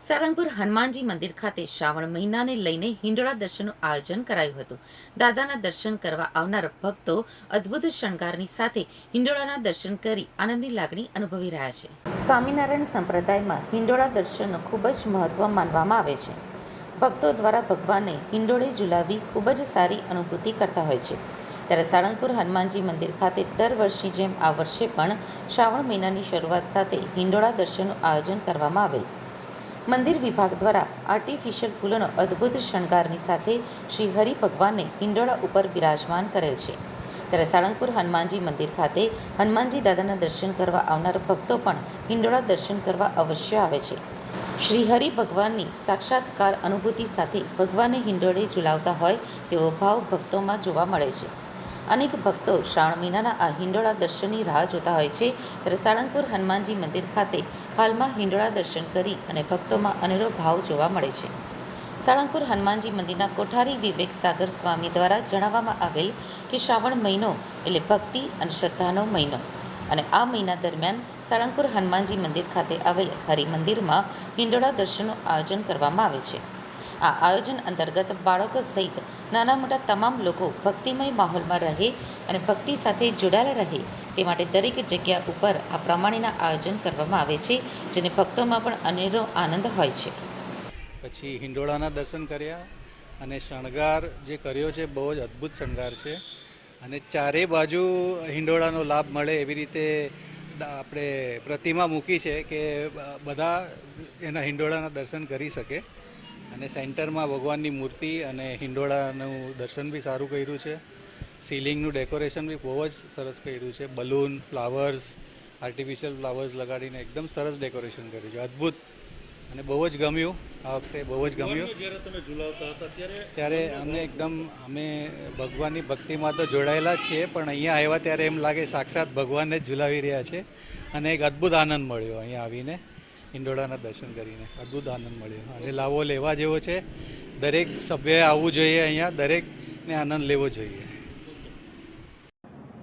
સાળંગપુર હનુમાનજી મંદિર ખાતે શ્રાવણ મહિનાને લઈને હિંડોળા દર્શનનું આયોજન કરાયું હતું. દાદાના દર્શન કરવા આવનાર ભક્તો અદ્ભુત શણગારની સાથે હિંડોળાના દર્શન કરી આનંદની લાગણી અનુભવી રહ્યા છે. સ્વામિનારાયણ સંપ્રદાયમાં હિંડોળા દર્શનનું ખૂબ જ મહત્વ માનવામાં આવે છે. ભક્તો દ્વારા ભગવાનને હિંડોળે ઝુલાવી ખૂબ જ સારી અનુભૂતિ કરતા હોય છે. ત્યારે સાળંગપુર હનુમાનજી મંદિર ખાતે દર વર્ષની જેમ આ વર્ષે પણ શ્રાવણ મહિનાની શરૂઆત સાથે હિંડોળા દર્શનનું આયોજન કરવામાં આવેલ. મંદિર વિભાગ દ્વારા આર્ટિફિશિયલ ફૂલોનો અદ્ભુત શણગારની સાથે શ્રી હરિ ભગવાનને હિંડોળા ઉપર બિરાજમાન કરેલ છે. ત્યારે સાળંગપુર હનુમાનજી મંદિર ખાતે હનુમાનજી દાદાના દર્શન કરવા આવનાર ભક્તો પણ હિંડોળા દર્શન કરવા અવશ્ય આવે છે. શ્રી હરિ ભગવાનની સાક્ષાત્કાર અનુભૂતિ સાથે ભગવાનને હિંડોળે ઝુલાવતા હોય તેવો ભાવ ભક્તોમાં જોવા મળે છે. અનેક ભક્તો શ્રાવણ મહિનાના આ હિંડોળા દર્શનની રાહ જોતા હોય છે. ત્યારે સાળંગપુર હનુમાનજી મંદિર ખાતે હાલમાં હિંડોળા દર્શન કરી અને ભક્તોમાં અનેરો ભાવ જોવા મળે છે. સાળંગપુર હનુમાનજી મંદિરના કોઠારી વિવેક સાગર સ્વામી દ્વારા જણાવવામાં આવેલ કે શ્રાવણ મહિનો એટલે ભક્તિ અને શ્રદ્ધાનો મહિનો અને આ મહિના દરમિયાન સાળંગપુર હનુમાનજી મંદિર ખાતે આવેલ હરિમંદિરમાં હિંડોળા દર્શનનું આયોજન કરવામાં આવે છે. આ આયોજન અંતર્ગત બાળકો સહિત નાના મોટા તમામ લોકો ભક્તિમય માહોલમાં રહે અને ભક્તિ સાથે જોડાયેલા રહે તે માટે દરેક જગ્યા ઉપર આ પ્રમાણેના આયોજન કરવામાં આવે છે, જેને ભક્તોમાં પણ અનેરો આનંદ હોય છે. પછી હિંડોળાના દર્શન કર્યા અને શણગાર જે કર્યો છે, બહુ જ અદ્ભુત શણગાર છે. અને ચારે બાજુ હિંડોળાનો લાભ મળે એવી રીતે આપણે પ્રતિમા મૂકી છે કે બધા એના હિંડોળાના દર્શન કરી શકે. અને સેન્ટરમાં ભગવાનની મૂર્તિ અને હિંડોળાનું દર્શન બી સારું કર્યું છે. સીલિંગનું ડેકોરેશન બી બહુ જ સરસ કર્યું છે. બલૂન ફ્લાવર્સ આર્ટિફિશિયલ ફ્લાવર્સ લગાડીને એકદમ સરસ ડેકોરેશન કર્યું છે. અદ્ભુત. અને બહુ જ ગમ્યું. આ વખતે બહુ જ ગમ્યું. ઝુલાવતા ત્યારે ત્યારે અમને એકદમ અમે ભગવાનની ભક્તિમાં તો જોડાયેલા જ છીએ પણ અહીંયા આવ્યા ત્યારે એમ લાગે સાક્ષાત ભગવાનને જ ઝુલાવી રહ્યા છે. અને એક અદ્ભુત આનંદ મળ્યો અહીંયા આવીને હિંડોળાના દર્શન કરીને. અદ્ભુત આનંદ મળ્યો. અને લાવો લેવા જેવો છે. દરેક સભ્યએ આવવું જોઈએ અહીંયા દરેકને આનંદ લેવો જોઈએ.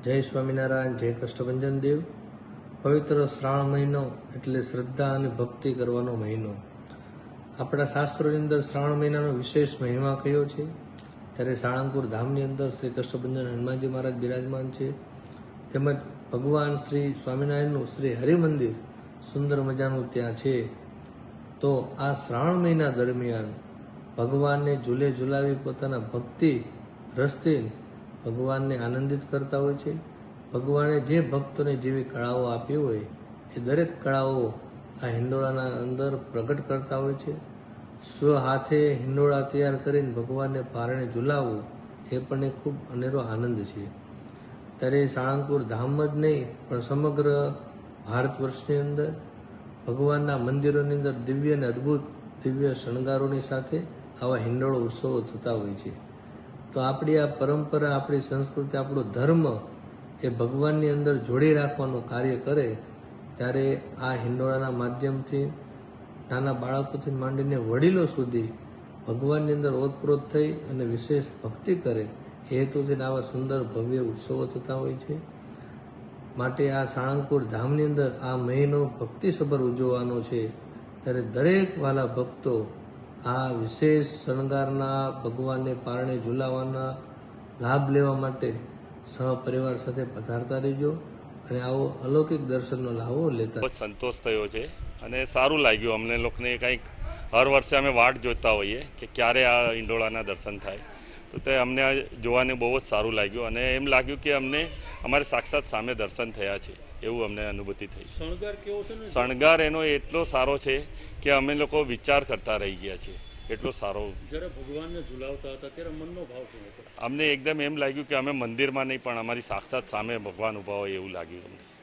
જય સ્વામિનારાયણ, જય કષ્ટભંજન દેવ. પવિત્ર શ્રાવણ મહિનો એટલે શ્રદ્ધા અને ભક્તિ કરવાનો મહિનો. આપણા શાસ્ત્રોની અંદર શ્રાવણ મહિનાનો વિશેષ મહિમા કયો છે? ત્યારે સાળંગપુર ધામની અંદર શ્રી કષ્ટભંજન હનુમાનજી મહારાજ બિરાજમાન છે. તેમજ ભગવાન શ્રી સ્વામિનારાયણનું શ્રી હરિમંદિર સુંદર મજાનું ત્યાં છે. તો આ શ્રાવણ મહિના દરમિયાન ભગવાનને ઝૂલે ઝુલાવી પોતાના ભક્તિ રસથી ભગવાનને આનંદિત કરતા હોય છે? ભગવાને જે ભક્તોને જેવી કળાઓ આપી હોય, એ દરેક કળાઓ આ હિંડોળાના અંદર પ્રગટ કરતા હોય છે? સ્વ હાથે હિંડોળા તૈયાર કરીને ભગવાનને પારણે ઝુલાવવું, એ પણ એક ખૂબ અનેરો આનંદ છે. ત્યારે સાળંગપુર ધામ જ નહીં, પણ સમગ્ર ભારત વર્ષની અંદર ભગવાનના મંદિરોની અંદર દિવ્ય અને અદ્ભુત દિવ્ય શણગારોની સાથે આવા હિંડોળો ઉત્સવો થતા હોય છે. તો આપણી આ પરંપરા, આપણી સંસ્કૃતિ, આપણો ધર્મ એ ભગવાનની અંદર જોડી રાખવાનું કાર્ય કરે, ત્યારે આ હિંડોળાના માધ્યમથી, નાના બાળકોથી માંડીને વડીલો સુધી ભગવાનની અંદર ઓતપ્રોત થઈ અને વિશેષ ભક્તિ કરે, એ હેતુથી આવા સુંદર ભવ્ય ઉત્સવો થતા હોય છે. માટે આ સાળંગપુર ધામની અંદર આ મહિનો ભક્તિસભર ઉજવવાનો છે. ત્યારે દરેક વાલા ભક્તો આ વિશેષ શણગારના ભગવાનને પારણે ઝુલાવાના લાભ લેવા માટે સહપરિવાર સાથે પધારતા રહેજો અને આવો અલૌકિક દર્શનનો લાવો લેતા બહુ સંતોષ થયો છે અને સારું લાગ્યું અમને લોકોને કંઈક, હર વર્ષે અમે વાટ જોતા હોઈએ કે ક્યારે આ ઈંડોળાના દર્શન થાય. તો તે અમને જોવાને બહુ જ સારું લાગ્યું અને એમ લાગ્યું કે અમને અમારે સાક્ષાત સામે દર્શન થયા છે એવું અમને અનુભૂતિ થઈ. શણગાર કેવો છે શણગાર એનો એટલો સારો છે કે અમે લોકો વિચાર કરતા રહી ગયા છીએ એટલો સારો. જ્યારે ભગવાનને ઝુલાવતા હતા ત્યારે મનનો ભાવ શું હતો? અમને એકદમ એમ લાગ્યું કે અમે મંદિરમાં નહીં પણ અમારી સાક્ષાત સામે ભગવાન ઊભા હોય એવું લાગ્યું અમને.